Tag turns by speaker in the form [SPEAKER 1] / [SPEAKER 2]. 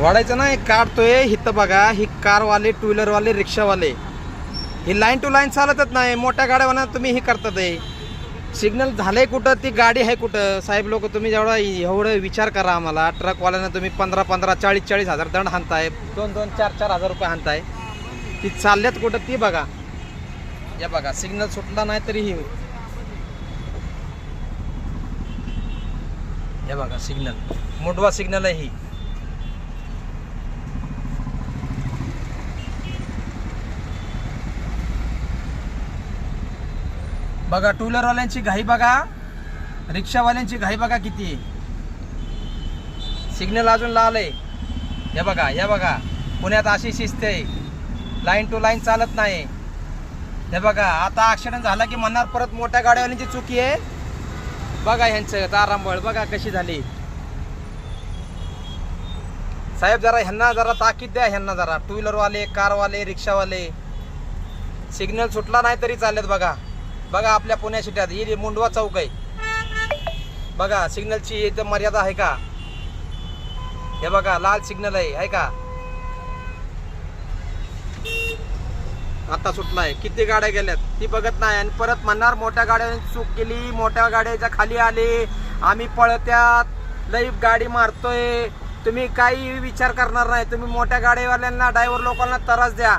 [SPEAKER 1] वाढायचं नाही काढतोय इथं बघा ही कारवाले टू व्हीलरवाले रिक्षावाले. ही लाईन टू लाईन चालतच नाही मोठ्या गाड्यावाना तुम्ही हे करतात आहे सिग्नल झालंय कुठं ती गाडी आहे कुठं? साहेब लोक तुम्ही जेवढा एवढं विचार करा आम्हाला. ट्रकवाल्यांना तुम्ही पंधरा पंधरा चाळीस चाळीस हजार दंड हाणताय. दोन दोन चार चार हजार रुपये हाणताय. ती चालल्यात कुठं ती बघा. या बघा सिग्नल सुटला नाही तरीही ही हे बघा सिग्नल मोठवा सिग्नल आहे ही. बघा टू व्हीलरवाल्यांची घाई बघा. रिक्षावाल्यांची घाई बघा किती. आहे सिग्नल अजून लाल आहे. हे बघा हे बघा. पुण्यात अशी शिस्त आहे. लाईन टू लाईन चालत नाही. हे बघा आता ॲक्सिडेंट झाला की म्हणणार परत मोठ्या गाड्यावाल्यांची चुकी आहे. बघा ह्यांचं तारांबळ बघा कशी झाली. साहेब जरा ह्यांना जरा ताकीद द्या ह्यांना जरा. टू व्हीलरवाले कारवाले रिक्षावाले. सिग्नल सुटला नाही तरी चाललेत बघा. बघा आपल्या पुण्या शिट्यात ही मुंडवा चौक आहे. बघा सिग्नलची मर्यादा आहे का? हे बघा लाल सिग्नल आहे आहे का? आता सुटलाय. किती गाड्या गेल्यात? ती बघत नाही. आणि परत म्हणणार मोठ्या गाड्याने चूक केली. मोठ्या गाड्याच्या खाली आले. आम्ही पळत्यात. लई गाडी मारतोय. तुम्ही काही विचार करणार नाही. तुम्ही मोठ्या गाडीवाल्यांना ड्रायव्हर लोकांना त्रास द्या.